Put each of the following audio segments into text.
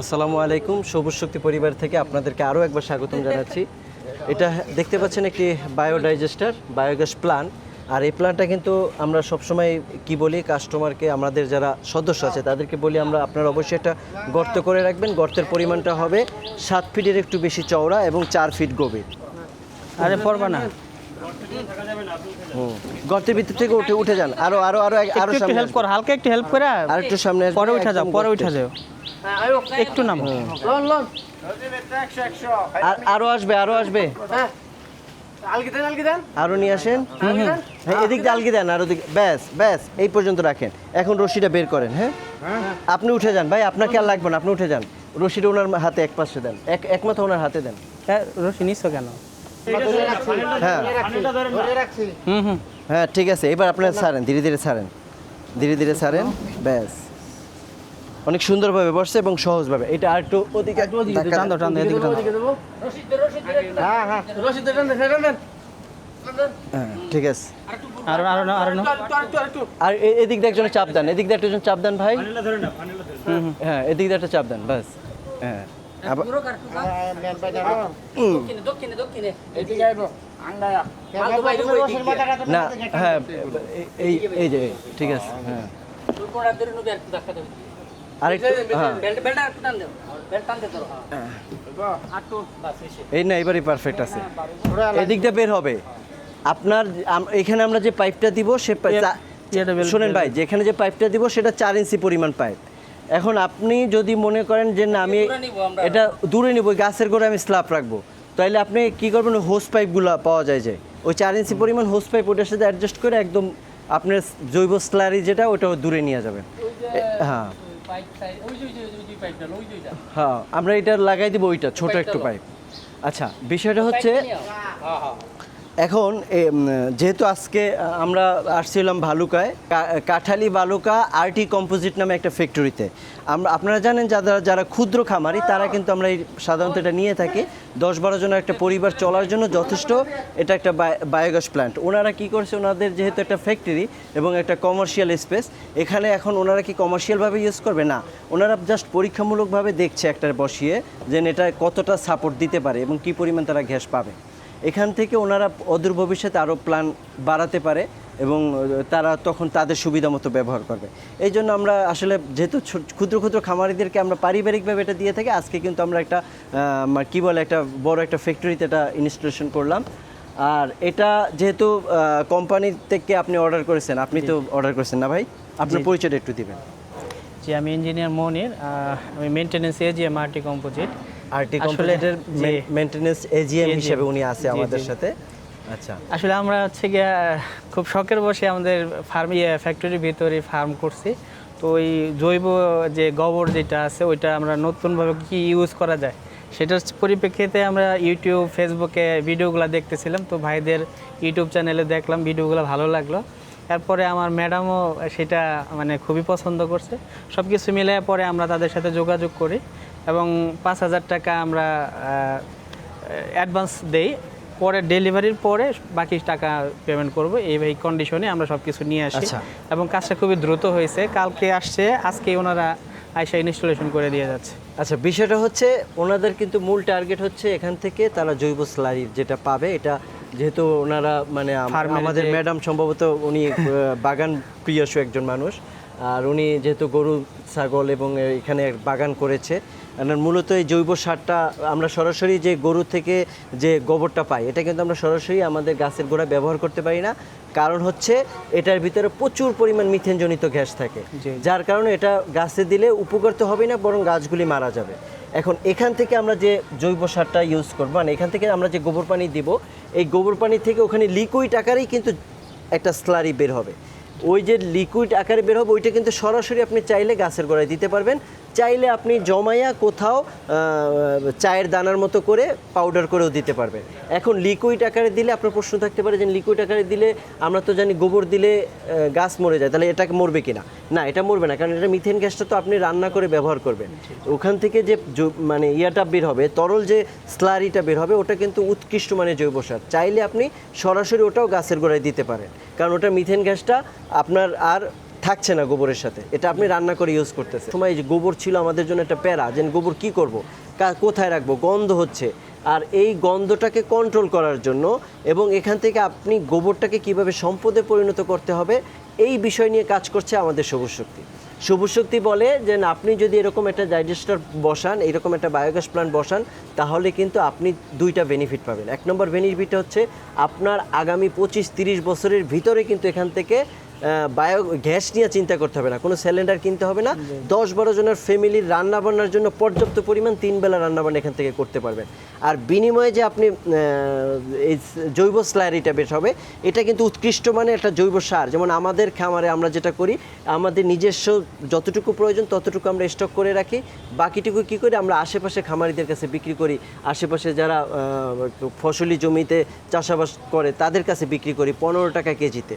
আসসালামু আলাইকুম। সবুজ শক্তি পরিবার থেকে আপনাদেরকে আরও একবার স্বাগতম জানাচ্ছি। এটা দেখতে পাচ্ছেন একটি বায়োডাইজেস্টার, বায়োগ্যাস প্লান্ট। আর এই প্ল্যানটা কিন্তু আমরা সবসময় কি বলি, কাস্টমারকে, আমাদের যারা সদস্য আছে, তাদেরকে বলি আমরা আপনারা অবশ্যই একটা গর্ত করে রাখবেন। গর্তের পরিমাণটা হবে সাত ফিটের একটু বেশি চওড়া এবং চার ফিট গভীর। আরে পড়বা না। গর্তের ভিতর থেকে উঠে উঠে যান। আরও আরও আরও আরও একটু হেল্প কর হালকা একটু হেল্প করে আর একটু সামনে পরে উঠা যাও পরে। উঠা যাও। একটু নামো। আর আরও আসবে আরও আসবে। আরও নিয়ে আসেন। হ্যাঁ এদিক দিয়ে আলগি দেন আর ওদিক ব্যাস ব্যাস এই পর্যন্ত রাখেন। এখন রশিটা বের করেন হ্যাঁ? আপনি উঠে যান ভাই আপনাকে আর লাগবে না আপনি উঠে যান। রশিটা ওনার হাতে এক পাশে দেন। এক এক মাথা ওনার হাতে দেন। রশি নিছো কেন? হ্যাঁ। হুম হুম। হ্যাঁ ঠিক আছে। এবার আপনারা ছাড়েন ধীরে ধীরে ছাড়েন। ধীরে ধীরে ছাড়েন। ব্যাস। অনেক সুন্দরভাবে বসছে এবং সহজভাবে। এটা আর একটু ওদিকে টান দাও টান দাও এদিকে টান। হ্যাঁ ঠিক আছে। আরও আরও আরও নাও। আর এ- এদিক দিয়ে একজন চাপ দেন। এদিক দিয়ে একজন চাপ দেন ভাই। হ্যাঁ এদিক দিয়ে একটা চাপ দেন বাস হ্যাঁ। না হ্যাঁ এই- এই এই যে ঠিক আছে হ্যাঁ। হ্যাঁ। এই না এবারই পারফেক্ট আছে। এদিক দিয়ে বের হবে। আপনার এখানে আমরা যে পাইপটা দিব সে বের- শোনেন ভাই যেখানে যে পাইপটা দিব সেটা চার ইঞ্চি পরিমাণ পাইপ এখন আপনি যদি মনে করেন যে না আমি এটা দূরে নিব ওই গাছের গোড়ে আমি স্ল্যাব রাখব। তাহলে আপনি কি করবেন হোস পাইপগুলো পাওয়া যায় যে ওই চার ইঞ্চি পরিমাণ হোস পাইপ ওটার সাথে অ্যাডজাস্ট করে একদম আপনার জৈব স্লারি যেটা ওটা দূরে নিয়ে যাবেন। হ্যাঁ। হ্যাঁ আমরা এটা লাগাই দিব ওইটা ছোট একটু পাইপ আচ্ছা বিষয়টা হচ্ছে এখন যেহেতু আজকে আমরা আসছিলাম ভালুকায় কাঠালি বালুকা আরটি কম্পোজিট নামে একটা ফ্যাক্টরিতে। আমরা, আপনারা জানেন যারা যারা ক্ষুদ্র খামারি, তারা কিন্তু আমরা এই সাধারণত এটা নিয়ে থাকি। দশ বারো জনের একটা পরিবার চলার জন্য যথেষ্ট এটা একটা বায়োগ্যাস প্ল্যান্ট ওনারা কি করছে, ওনাদের যেহেতু একটা ফ্যাক্টরি এবং একটা কমার্শিয়াল স্পেস, এখানে এখন ওনারা কি কমার্শিয়ালভাবে ইউজ করবে? না। ওনারা জাস্ট পরীক্ষামূলকভাবে দেখছে একটা বসিয়ে, যে এটা কতটা সাপোর্ট দিতে পারে এবং কি পরিমাণ তারা গ্যাস পাবে। এখান থেকে ওনারা অদূর ভবিষ্যতে আরও প্ল্যান বাড়াতে পারে এবং তারা তখন তাদের সুবিধা মতো ব্যবহার করবে। এই জন্য আমরা আসলে যেহেতু ক্ষুদ্র ক্ষুদ্র খামারিদেরকে আমরা পারিবারিকভাবে এটা দিয়ে থাকি আজকে কিন্তু আমরা একটা আমার কি বলে একটা বড় একটা ফ্যাক্টরিতে এটা ইনস্টলেশন করলাম। আর এটা যেহেতু কোম্পানি থেকে আপনি অর্ডার করেছেন আপনি তো অর্ডার করেছেন না ভাই? আপনার পরিচয়টা একটু দিবেন। জি আমি ইঞ্জিনিয়ার মনির আমি maintenance AGM RT composite RT কম্পিউটারের জি। এজিএম হিসেবে উনি আছে আমাদের সাথে। আচ্ছা। আসলে আমরা হচ্ছে গিয়ে খুব শখের বসে আমাদের ফার্ম ইয়ে ফ্যাক্টরির ভিতরে ফার্ম করছি। তো ওই জৈব যে গোবর যেটা আছে ওইটা আমরা নতুনভাবে কি ইউজ করা যায় সেটার পরিপ্রেক্ষিতে আমরা ইউটিউব ফেসবুকে ভিডিওগুলো দেখতেছিলাম। তো ভাইদের ইউটিউব চ্যানেলে দেখলাম ভিডিওগুলো ভালো লাগল। এরপরে আমার ম্যাডামও সেটা মানে খুবই পছন্দ করছে। সব কিছু মিলে পরে আমরা তাদের সাথে যোগাযোগ করি। এবং পাঁচ হাজার টাকা আমরা অ্যাডভান্স দেই। পরে ডেলিভারির পরে বাকি টাকা পেমেন্ট করব। এই এই কন্ডিশনে আমরা সব কিছু নিয়ে আসি। আচ্ছা। এবং কাজটা খুবই দ্রুত হয়েছে। কালকে আসছে আজকে ওনারা আইসা ইনস্টলেশন করে দিয়ে যাচ্ছে। আচ্ছা বিষয়টা হচ্ছে ওনাদের কিন্তু মূল টার্গেট হচ্ছে এখান থেকে তারা জৈব স্লারি যেটা পাবে। এটা যেহেতু ওনারা মানে আমাদের ম্যাডাম সম্ভবত উনি বাগান প্রিয়সু একজন মানুষ। আর উনি যেহেতু গরু ছাগল এবং এখানে বাগান করেছে মূলত এই জৈব সারটা আমরা সরাসরি যে গরু থেকে যে গোবরটা পাই এটা কিন্তু আমরা সরাসরি আমাদের গাছের গোড়ায় ব্যবহার করতে পারি না। কারণ হচ্ছে এটার ভিতরে প্রচুর পরিমাণ মিথেনজনিত গ্যাস থাকে। যার কারণে এটা গাছে দিলে উপকার তো হবে না বরং গাছগুলি মারা যাবে। এখন এখান থেকে আমরা যে জৈব সারটা ইউজ করব মানে এখান থেকে আমরা যে গোবর পানি দিব এই গোবর পানি থেকে ওখানে লিকুইড আকারেই কিন্তু একটা স্লারি বের হবে। ওই যে লিকুইড আকারে বের হবে, ওইটা কিন্তু সরাসরি আপনি চাইলে গাছের গোড়ায় দিতে পারবেন। চাইলে আপনি জমাইয়া কোথাও চায়ের দানার মতো করে পাউডার করেও দিতে পারবেন। এখন লিকুইড আকারে দিলে আপনার প্রশ্ন থাকতে পারে যে লিকুইড আকারে দিলে আমরা তো জানি গোবর দিলে গাছ মরে যায়, তাহলে এটাকে মরবে কিনা? না, এটা মরবে না, কারণ এটা মিথেন গ্যাসটা তো আপনি রান্না করে ব্যবহার করবেন। ওখান থেকে যে মানে ইয়াটা বের হবে, তরল যে স্লারিটা বের হবে, ওটা কিন্তু উৎকৃষ্ট মানে জৈব সার। চাইলে আপনি সরাসরি ওটাও গাছের গোড়ায় দিতে পারেন। কারণ ওটা মিথেন গ্যাসটা আপনার আর থাকছে না গোবরের সাথে। এটা আপনি রান্না করে ইউজ করতেছে সময় যে গোবর ছিল আমাদের জন্য একটা প্যারা, যে গোবর কি করব? কোথায় রাখব? গন্ধ হচ্ছে। আর এই গন্ধটাকে কন্ট্রোল করার জন্য এবং এখান থেকে আপনি গোবরটাকে কীভাবে সম্পদে পরিণত করতে হবে, এই বিষয় নিয়ে কাজ করছে আমাদের সবুজ শক্তি। সবুজ শক্তি বলে যে আপনি যদি এরকম একটা ডাইজেস্টার বসান, এরকম একটা বায়োগ্যাস প্ল্যান্ট বসান, তাহলে কিন্তু আপনি দুইটা বেনিফিট পাবেন। এক নম্বর বেনিফিট হচ্ছে, আপনার আগামী পঁচিশ তিরিশ বছরের ভিতরে কিন্তু এখান থেকে বায়ো গ্যাস নিয়ে চিন্তা করতে হবে না। কোনো সিলিন্ডার কিনতে হবে না। দশ বারো জনের ফ্যামিলির রান্না বান্নার জন্য পর্যাপ্ত পরিমাণ তিন বেলা রান্না বান্না এখান থেকে করতে পারবেন। আর বিনিময়ে যে আপনি এই জৈব স্লারিটা বের হবে এটা কিন্তু উৎকৃষ্ট মানে একটা জৈব সার। যেমন আমাদের খামারে আমরা যেটা করি আমাদের নিজস্ব যতটুকু প্রয়োজন ততটুকু আমরা স্টক করে রাখি। বাকিটুকু কি করি আমরা আশেপাশে খামারিদের কাছে বিক্রি করি। আশেপাশে যারা ফসলি জমিতে চাষাবাস করে তাদের কাছে বিক্রি করি পনেরো টাকা কেজিতে।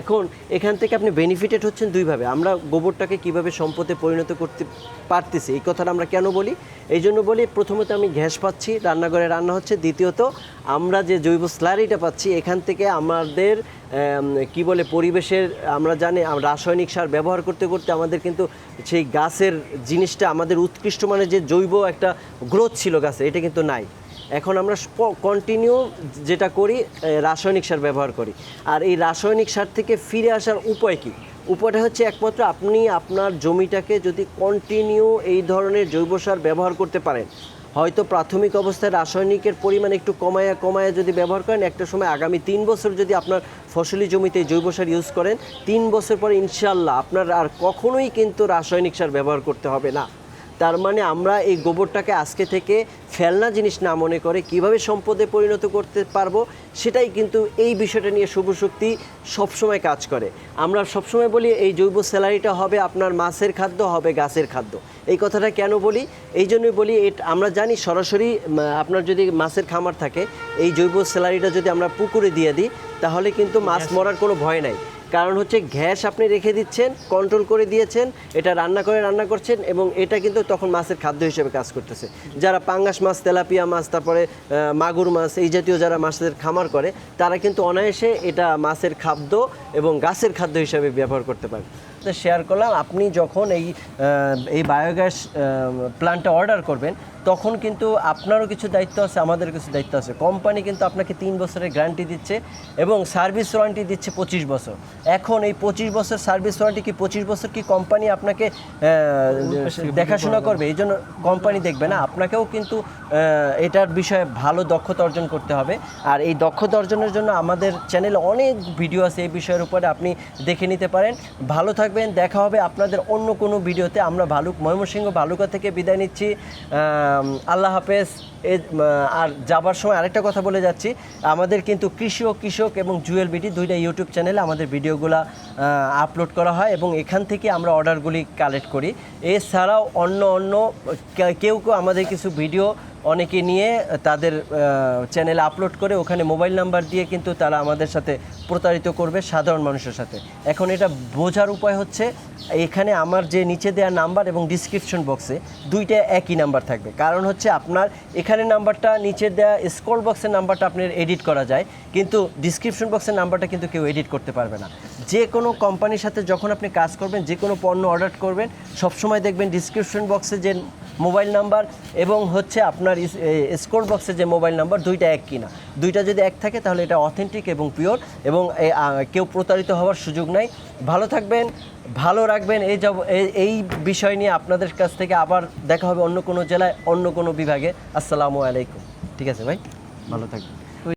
এখন এখান থেকে আপনি বেনিফিটেড হচ্ছেন দুইভাবে। আমরা গোবরটাকে কীভাবে সম্পদে পরিণত করতে পারতেছি এই কথাটা আমরা কেন বলি? এই জন্য বলি প্রথমত আমি গ্যাস পাচ্ছি রান্নাঘরে রান্না হচ্ছে। দ্বিতীয়ত আমরা যে জৈব স্লারিটা পাচ্ছি এখান থেকে আমাদের আম, কি বলে পরিবেশের আমরা জানি রাসায়নিক সার ব্যবহার করতে করতে আমাদের কিন্তু সেই গাছের জিনিসটা আমাদের উৎকৃষ্ট মানে যে জৈব একটা গ্রোথ ছিল গাছে এটা কিন্তু নাই। এখন আমরা কন্টিনিউ যেটা করি রাসায়নিক সার ব্যবহার করি। আর এই রাসায়নিক সার থেকে ফিরে আসার উপায় কি? উপায়টা হচ্ছে একমাত্র আপনি আপনার জমিটাকে যদি কন্টিনিউ এই ধরনের জৈব সার ব্যবহার করতে পারেন, হয়তো প্রাথমিক অবস্থায় রাসায়নিকের পরিমাণ একটু কমায়া কমায়া যদি ব্যবহার করেন, একটা সময় আগামী তিন বছর যদি আপনার ফসলি জমিতে জৈব সার ইউজ করেন, তিন বছর পরে ইনশাল্লাহ আপনার আর কখনোই কিন্তু রাসায়নিক সার ব্যবহার করতে হবে না। তার মানে আমরা এই গোবরটাকে আজকে থেকে ফেলনা জিনিস না মনে করে কীভাবে সম্পদে পরিণত করতে পারব সেটাই কিন্তু এই বিষয়টা নিয়ে শুভ শক্তি সবসময় কাজ করে। আমরা সবসময় বলি এই জৈব স্যালারিটা হবে আপনার মাছের খাদ্য হবে গাছের খাদ্য। এই কথাটা কেন বলি? এই জন্যই বলি আমরা জানি সরাসরি আপনার যদি মাছের খামার থাকে এই জৈব স্যালারিটা যদি আমরা পুকুরে দিয়ে দিই তাহলে কিন্তু মাছ মরার কোনো ভয় নাই। কারণ হচ্ছে গ্যাস আপনি রেখে দিচ্ছেন কন্ট্রোল করে দিয়েছেন, এটা রান্না করে রান্না করছেন এবং এটা কিন্তু তখন মাছের খাদ্য হিসেবে কাজ করতেছে। যারা পাঙ্গাস মাছ, তেলাপিয়া মাছ, তারপরে মাগুর মাছ এই জাতীয় যারা মাছের খামার করে, তারা কিন্তু অনায়াসে এটা মাছের খাদ্য এবং গাছের খাদ্য হিসেবে ব্যবহার করতে পারে। শেয়ার করলাম, আপনি যখন এই এই বায়োগ্যাস প্ল্যান্টটা অর্ডার করবেন তখন কিন্তু আপনারও কিছু দায়িত্ব আছে আমাদের কিছু দায়িত্ব আছে। কোম্পানি কিন্তু আপনাকে তিন বছরের গ্যারান্টি দিচ্ছে এবং সার্ভিস ওয়ারেন্টি দিচ্ছে পঁচিশ বছর। এখন এই পঁচিশ বছর সার্ভিস ওয়ারেন্টি কি, পঁচিশ বছর কি কোম্পানি আপনাকে দেখাশোনা করবে? এই জন্য কোম্পানি দেখবে না। আপনাকেও কিন্তু এটার বিষয়ে ভালো দক্ষতা অর্জন করতে হবে। আর এই দক্ষতা অর্জনের জন্য আমাদের চ্যানেলে অনেক ভিডিও আছে, এই বিষয়ের উপরে আপনি দেখে নিতে পারেন। ভালো থাকবেন, দেখা হবে আপনাদের অন্য কোনো ভিডিওতে আমরা ভালুক ময়মনসিংহ, ভালুকা থেকে বিদায় নিচ্ছি। আল্লাহ হাফেজ, এ আর যাবার সময় আরেকটা কথা বলে যাচ্ছি। আমাদের কিন্তু কৃষি ও কৃষক এবং জুয়েল বিটি দুইটা ইউটিউব চ্যানেলে আমাদের ভিডিওগুলো আপলোড করা হয় এবং এখান থেকে আমরা অর্ডারগুলি কালেক্ট করি। এছাড়াও অন্য অন্য কেউ কেউ আমাদের কিছু ভিডিও অনেকে নিয়ে তাদের চ্যানেলে আপলোড করে ওখানে মোবাইল নাম্বার দিয়ে কিন্তু তারা আমাদের সাথে প্রতারিত করবে সাধারণ মানুষের সাথে। এখন এটা বোঝার উপায় হচ্ছে, এখানে আমার যে নিচে দেওয়া নাম্বার এবং ডিসক্রিপশন বক্সে দুইটা একই নাম্বার থাকবে। কারণ হচ্ছে আপনার এখানে নাম্বারটা নিচে দেওয়া স্কল বক্সের নাম্বারটা আপনার এডিট করা যায়, কিন্তু ডিসক্রিপশন বক্সের নাম্বারটা কিন্তু কেউ এডিট করতে পারবে না। যে কোনো কোম্পানির সাথে যখন আপনি কাজ করবেন, যে কোনো পণ্য অর্ডার করবেন, সবসময় দেখবেন ডিসক্রিপশন বক্সে যে মোবাইল নাম্বার এবং হচ্ছে আপনার স্কোর বক্সে যে মোবাইল নাম্বার, দুইটা এক কিনা। দুইটা যদি এক থাকে, তাহলে এটা অথেন্টিক এবং পিওর এবং কেউ প্রতারিত হওয়ার সুযোগ নাই। ভালো থাকবেন, ভালো রাখবেন, এই এই- এই বিষয় নিয়ে আপনাদের কাছ থেকে আবার দেখা হবে অন্য কোনো জেলায়, অন্য কোনো বিভাগে। আসসালামু আলাইকুম। ঠিক আছে ভাই? ভালো থাকবেন।